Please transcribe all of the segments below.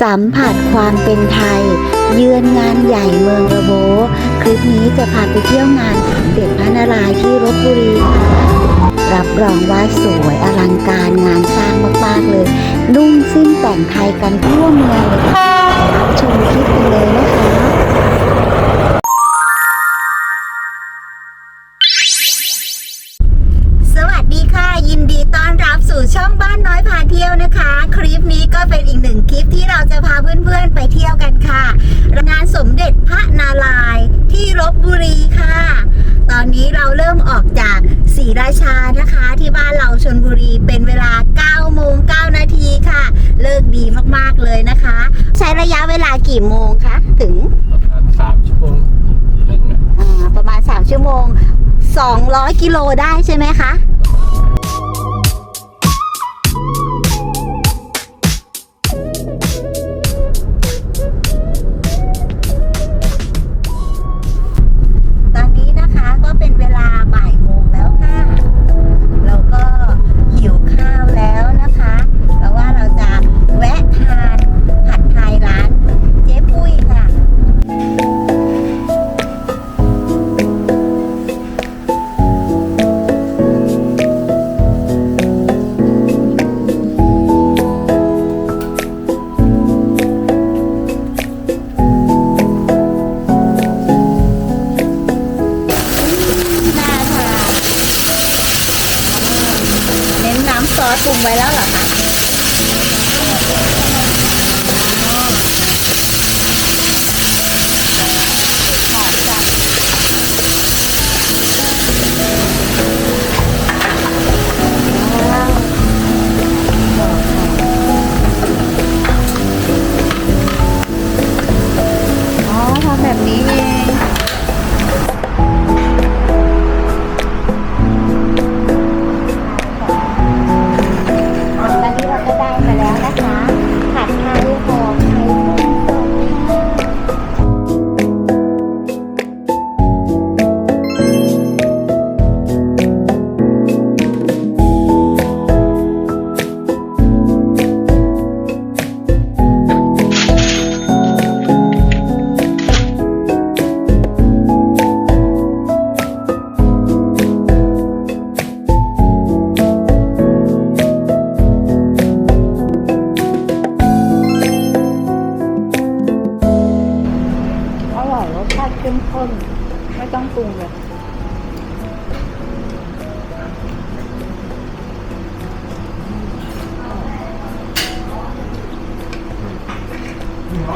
สัมผัสความเป็นไทย เยือนงานใหญ่เมืองระโบ คลิปนี้จะพาไปเที่ยวงานสมเด็จพระนารายณ์ที่ลบบุรีค่ะรับรองว่าสวยอลังการงานสร้างมากๆเลย นุ่งสิ้นแต่งไทยกันทั่วเมืองเลยค่ะรับชมคลิปกันเลยนะคะ นอีกหนึ่งคลิปที่เราจะพาเพื่อนๆไปเที่ยวกันค่ะงานสมเด็จพระนารายณ์ที่ลบบุรีค่ะ ตอนนี้เราเริ่มออกจากศรีราชานะคะ ที่บ้านเราชนบุรีเป็นเวลา9โมง9นาทีค่ะ เลิกดีมากๆเลยนะคะ ใช้ระยะเวลากี่โมงคะถึงประมาณสามชั่วโมงครึ่งนะอ่าประมาณ 3 ชั่วโมง 200 กิโลได้ใช่ไหมคะ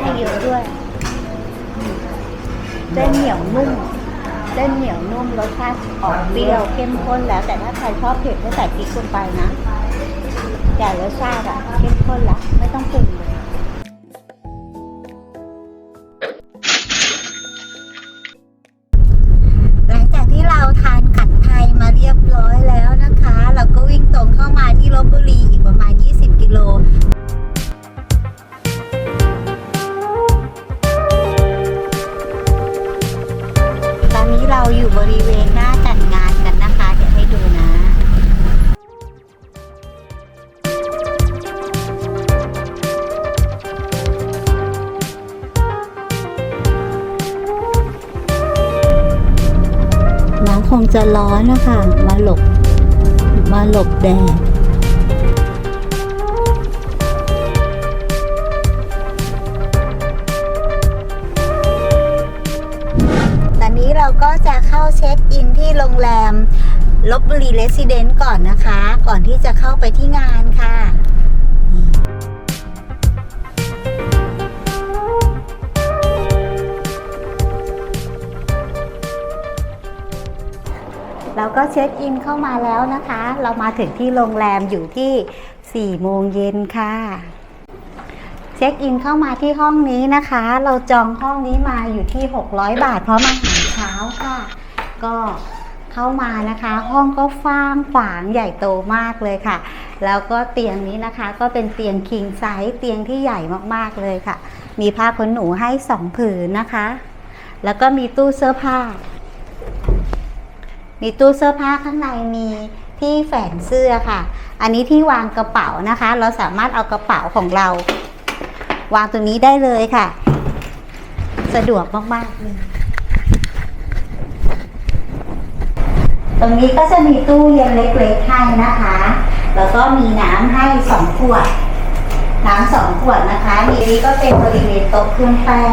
ให้เยอะด้วยเส้นเหนียวนุ่มเส้นเหนียวนุ่มรสชาติออกเปรี้ยวเข้มข้นแล้ว แต่ถ้าใครชอบเผ็ดก็ใส่พริกลงไปนะแต่รสชาติอะเข้มข้นแล้วไม่ต้องปรุงเลย จะร้อนนะคะ มาหลบ มาหลบแดดตอนนี้เราก็จะเข้าเช็คอินที่โรงแรมลบบุรีเรสซิเดนต์ก่อนนะคะ ก่อนที่จะเข้าไปที่งานค่ะ ก็เช็คอินเข้ามาแล้วนะคะ เรามาถึงที่โรงแรมอยู่ที่4โมงเย็นค่ะ เช็คอินเข้ามาที่ห้องนี้นะคะ เราจองห้องนี้มาอยู่ที่ 600 บาท พร้อมอาหารเช้าค่ะ ก็เข้ามานะคะ ห้องก็ฟ้างขวางใหญ่โตมากเลยค่ะ แล้วก็เตียงนี้นะคะ ก็เป็นเตียงคิงไซส์เตียงที่ใหญ่มากๆเลยค่ะ มีผ้าขนหนูให้สองผืนนะคะ แล้วก็มีตู้เสื้อผ้า มีตู้เสื้อผ้าข้างในมีที่แฝนเสื้อค่ะ อันนี้ที่วางกระเป๋านะคะ เราสามารถเอากระเป๋าของเรา วางตรงนี้ได้เลยค่ะ สะดวกมากๆเลยตรงนี้ก็จะมีตู้เย็นเล็กๆให้นะคะ แล้วก็มีน้ำให้สองขวด น้ำสองขวดนะคะมีนี้ก็เป็นบริเวณโต๊ะเครื่องแป้ง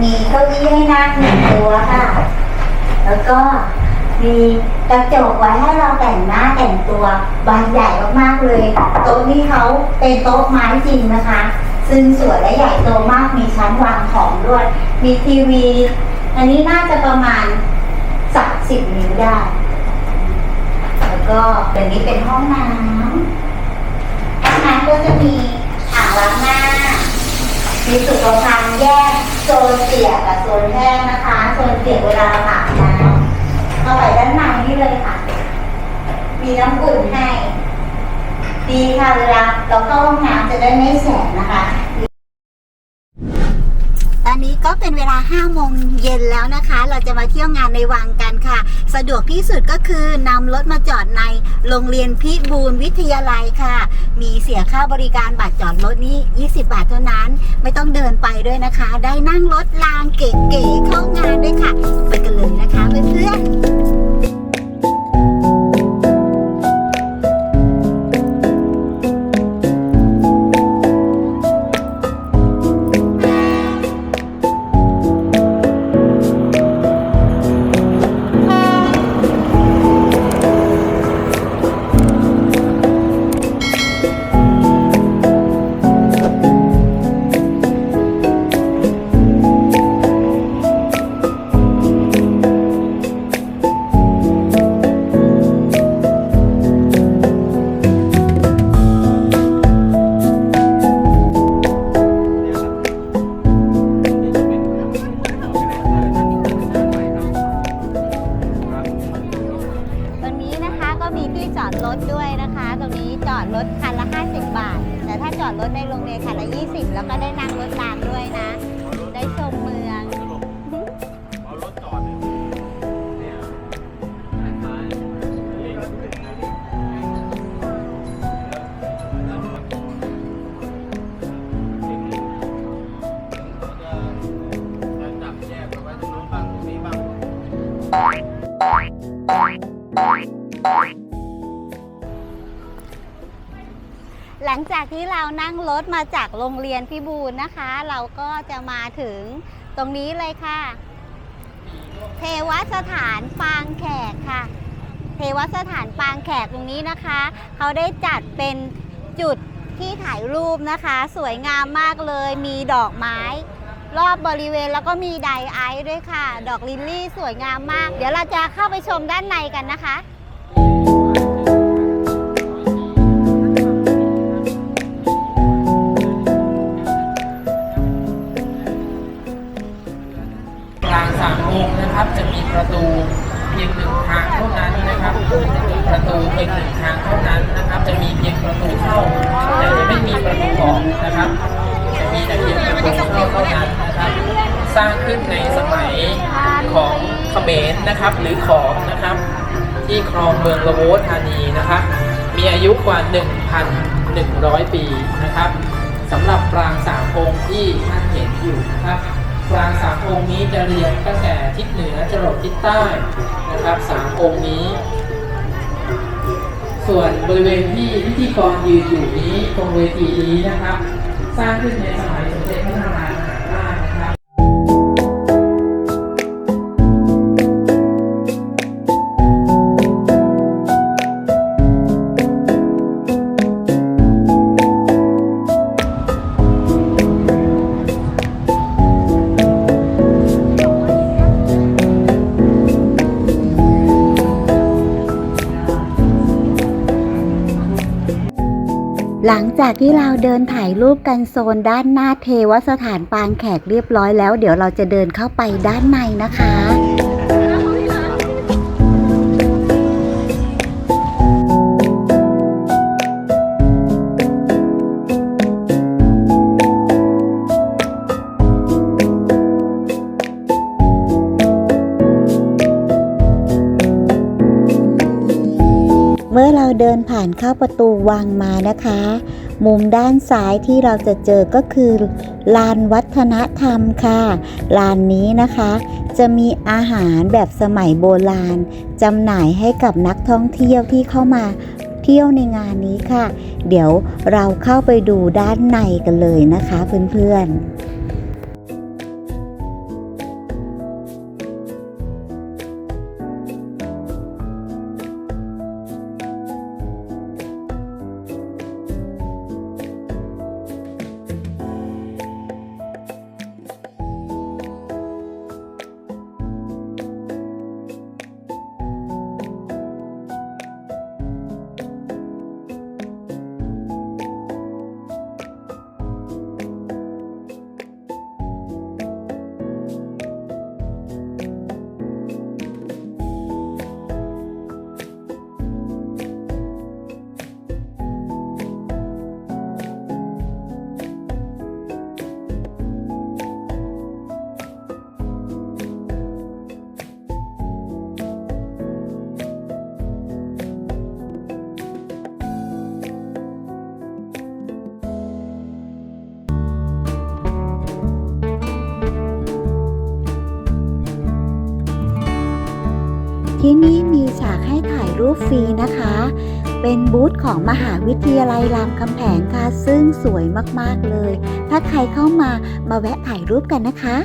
มีเก้าอี้ให้นั่งหนึ่งตัวค่ะ แล้วก็ มีกระจกไว้ให้เราแต่งหน้าแต่งตัวบานใหญ่มากๆเลย โต๊ะนี้เขาเป็นโต๊ะไม้จริงนะคะ ซึ่งสวยและใหญ่โตมากมีชั้นวางของด้วย มีทีวี อันนี้น่าจะประมาณสักสิบนิ้วได้ แล้วก็เป็นนี้เป็นห้องน้ำห้องน้ำก็จะมีอ่างล้างหน้า มีสุขภัณฑ์แยกโซนเปียกกับโซนแห้งนะคะ โซนเปียกเวลาเราอาบน้ำ เข้าไปด้านในนี่เลยค่ะ มีน้ำอุ่นให้ ดีค่ะเวลาเราเข้าห้องน้ำจะได้ไม่แสบนะคะ ก็เป็นเวลา5โมงเย็นแล้วนะคะ เราจะมาเที่ยวงานในวังกันค่ะ สะดวกที่สุดก็คือนำรถมาจอดในโรงเรียนพิบูลวิทยาลัยค่ะ มีเสียค่าบริการบัตรจอดรถนี่ 20 บาทเท่านั้น ไม่ต้องเดินไปด้วยนะคะ ได้นั่งรถรางเก๋ๆเข้างานด้วยค่ะ ไปกันเลยนะคะเพื่อนๆ หลังจากที่เรานั่งรถมาจากโรงเรียนพิบูลนะคะ เราก็จะมาถึงตรงนี้เลยค่ะ เทวสถานปางแขกค่ะ เทวสถานปางแขกตรงนี้นะคะ เขาได้จัดเป็นจุดที่ถ่ายรูปนะคะ สวยงามมากเลยมีดอกไม้ รอบบริเวณแล้วก็มีไดไอซ์ด้วยค่ะ ดอกลิลลี่สวยงามมาก เดี๋ยวเราจะเข้าไปชมด้านในกันนะคะ 1,100 ปีนะครับสำหรับปรางสามองค์ที่ท่านเห็นอยู่นะครับปรางสามองค์นี้จะเรียงตั้งแต่ทิศเหนือจรดทิศใต้นะครับสามองค์นี้ ส่วนบริเวณที่พิธีกรยืนอยู่นี้ตรงเวทีนี้นะครับ สร้างขึ้นในสมัย หลังจากที่เราเดินถ่ายรูปกันโซนด้านหน้าเทวสถานปางแขกเรียบร้อยแล้ว เดี๋ยวเราจะเดินเข้าไปด้านในนะคะาเดินผ่านเข้าประตูวังมานะคะ มุมด้านซ้ายที่เราจะเจอก็คือลานวัฒนธรรมค่ะลานนี้นะคะ จะมีอาหารแบบสมัยโบราณจำหน่ายให้กับนักท่องเที่ยวที่เข้ามาเที่ยวในงานนี้ค่ะ เดี๋ยวเราเข้าไปดูด้านในกันเลยนะคะเพื่อนๆ ที่นี่มีฉากให้ถ่ายรูปฟรีนะคะ เป็นบูธของมหาวิทยาลัยรามคำแหงค่ะ ซึ่งสวยมากๆเลย ถ้าใครเข้ามามาแวะถ่ายรูปกันนะคะ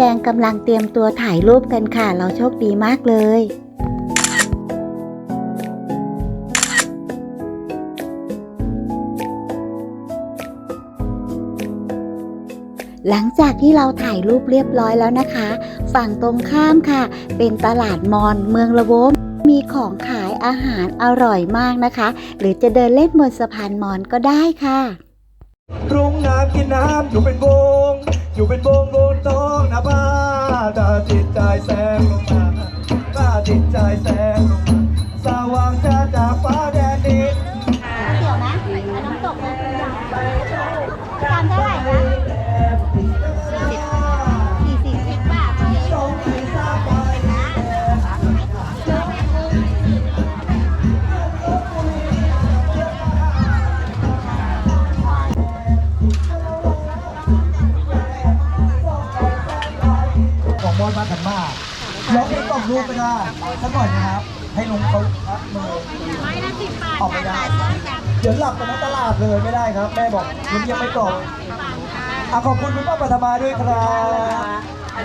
ดงกำลังเตรียมตัวถ่ายรูปกันค่ะ เราโชคดีมากเลยหลังจากที่เราถ่ายรูปเรียบร้อยแล้วนะคะ ฝั่งตรงข้ามค่ะ เป็นตลาดมอนเมืองละโวมมีของขายอาหารอร่อยมากนะคะ หรือจะเดินเล่นบนสะพานมอนก็ได้ค่ะ รุ้งน้ำกินน้ำอยู่เป็นวง อยู่เป็นวงบนท้องนาบ้าตาจิตใจแสงลงมาตาจิตใจแสงลงมาสว่างจ้าจากฟ้า ร้องเพลงกล่อมลูกไม่ได้สักหน่อยนะครับ ให้ลุงเขาพักมือไม้ละสิบบาทออกไม่ได้เดี๋ยวหลับกันตลาดเลยไม่ได้ครับ แม่บอกลุงยังไม่กล่อมอะขอบคุณคุณป้าปัทมาด้วยครับต้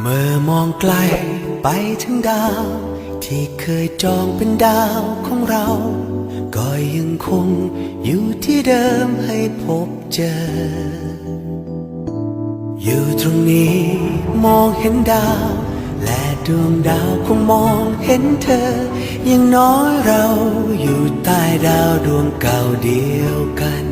เมื่อมองไกลไปถึงดาว ที่เคยจองเป็นดาวของเรา ก็ยังคงอยู่ที่เดิมให้พบเจอ อยู่ตรงนี้มองเห็นดาว และดวงดาวคงมองเห็นเธอย่างน้อยเราอยู่ใต้ดาวดวงเก่าเดียวกัน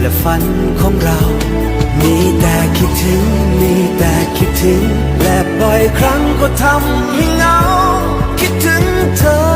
และฝันของเรา มีแต่คิดถึง มีแต่คิดถึง และบ่อยครั้งก็ทำให้เหงา คิดถึงเธอ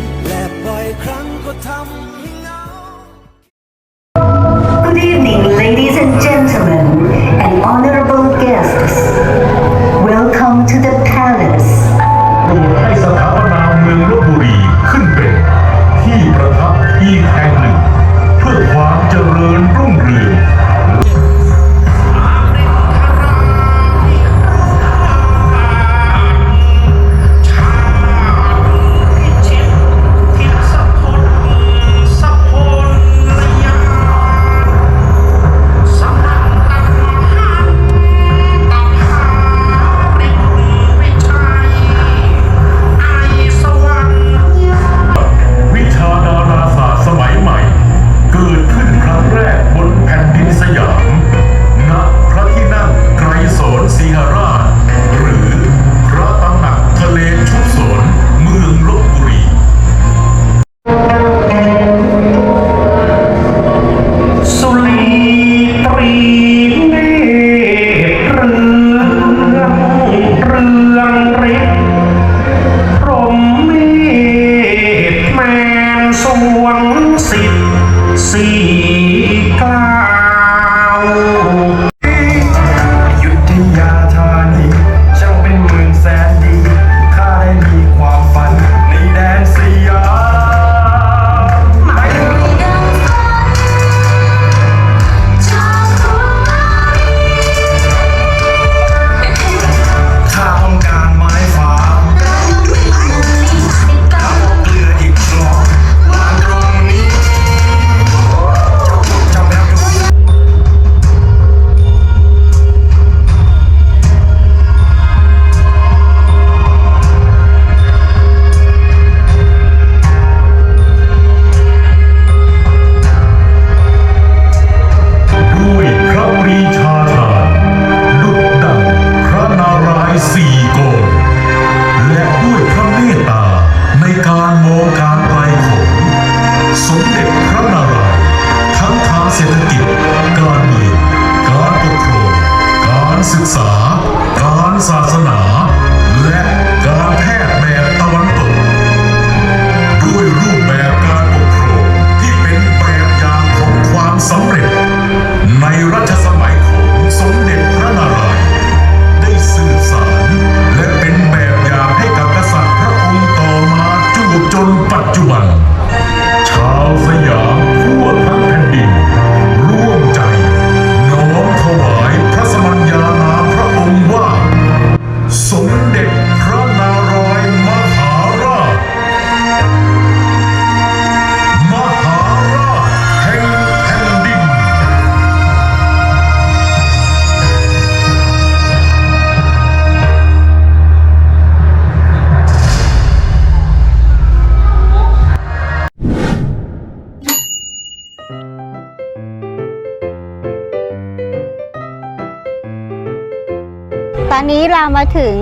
อนนี้เรามาถึง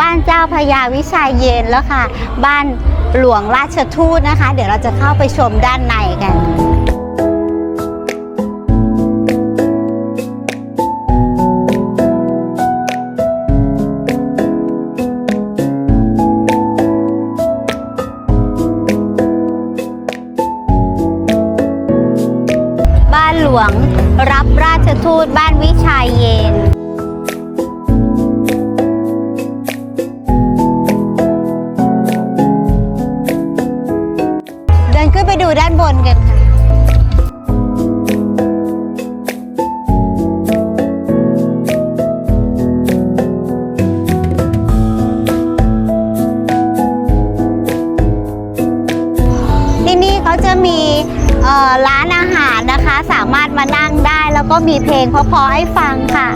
บ้านเจ้าพญาวิชัยเย็นแล้วค่ะ บ้านหลวงราชทูตนะคะ เดี๋ยวเราจะเข้าไปชมด้านในกัน มีเพลงเพราะๆให้ฟังค่ะ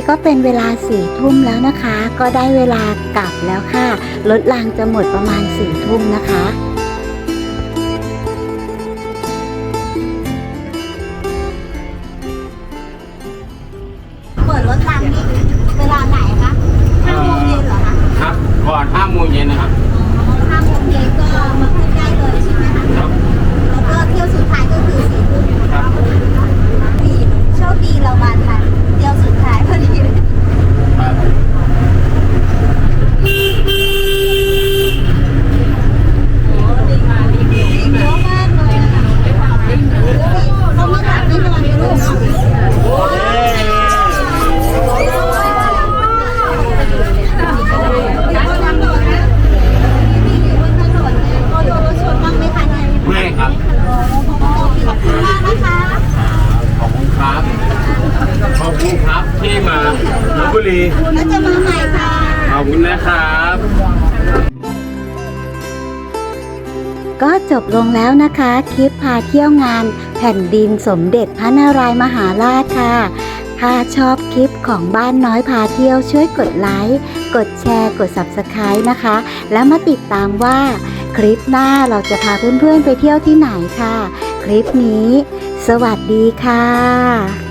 นี้ก็เป็นเวลาสี่ทุ่มแล้วนะคะ ก็ได้เวลากลับแล้วค่ะ รถรางจะหมดประมาณสี่ทุ่มนะคะ ลงแล้วนะคะ คลิปพาเที่ยวงาน แผ่นดินสมเด็จพระนารายณ์มหาราชค่ะ ถ้าชอบคลิปของบ้านน้อยพาเที่ยวช่วยกดไลค์ กดแชร์ กด Subscribe นะคะ แล้วมาติดตามว่าคลิปหน้าเราจะพาเพื่อนๆไปเที่ยวที่ไหนค่ะ คลิปนี้ สวัสดีค่ะ